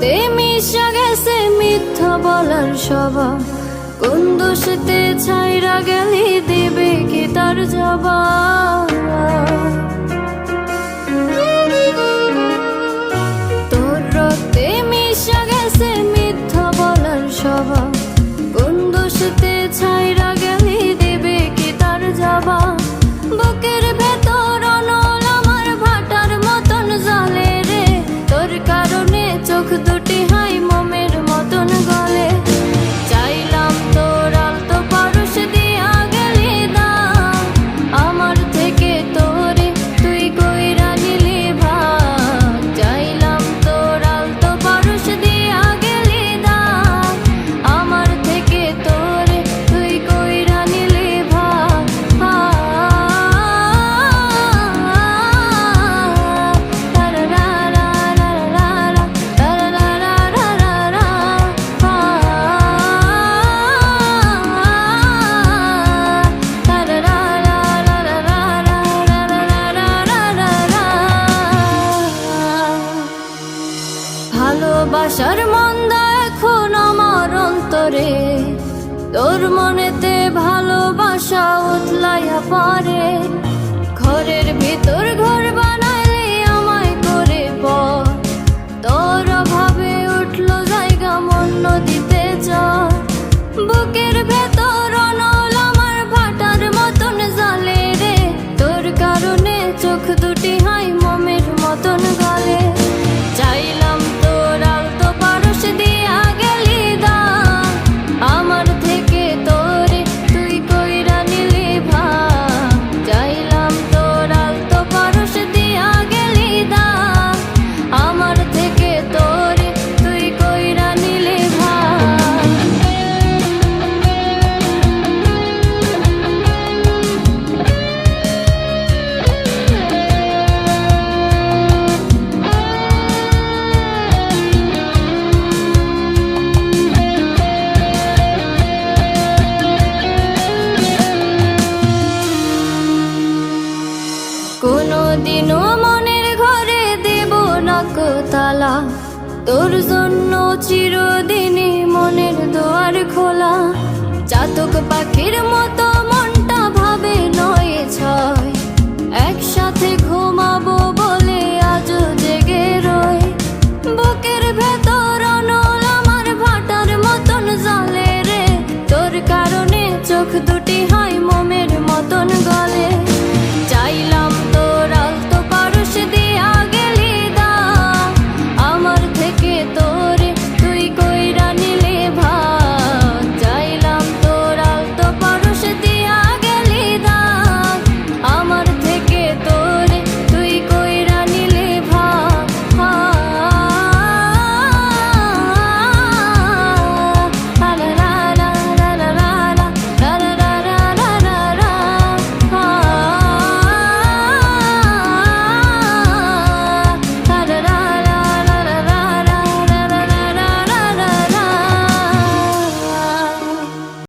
তে মিশা গেছে মিথ্যা বলার সবা কোন দোষেতে ছাইরা গেলি দেবে কি তার জবাব? আশার মন্দা এখন আমার অন্তরে। তোর মনেতে ভালোবাসা উতলাইয়া পারে ঘরের ভিতর ঘর দিনও মনের ঘরে দেব নকতালা। তোর জন্য চিরদিনই মনের দোয়ার খোলা। চাতক পাখির মতো মনটা ভাবে নয় ছয়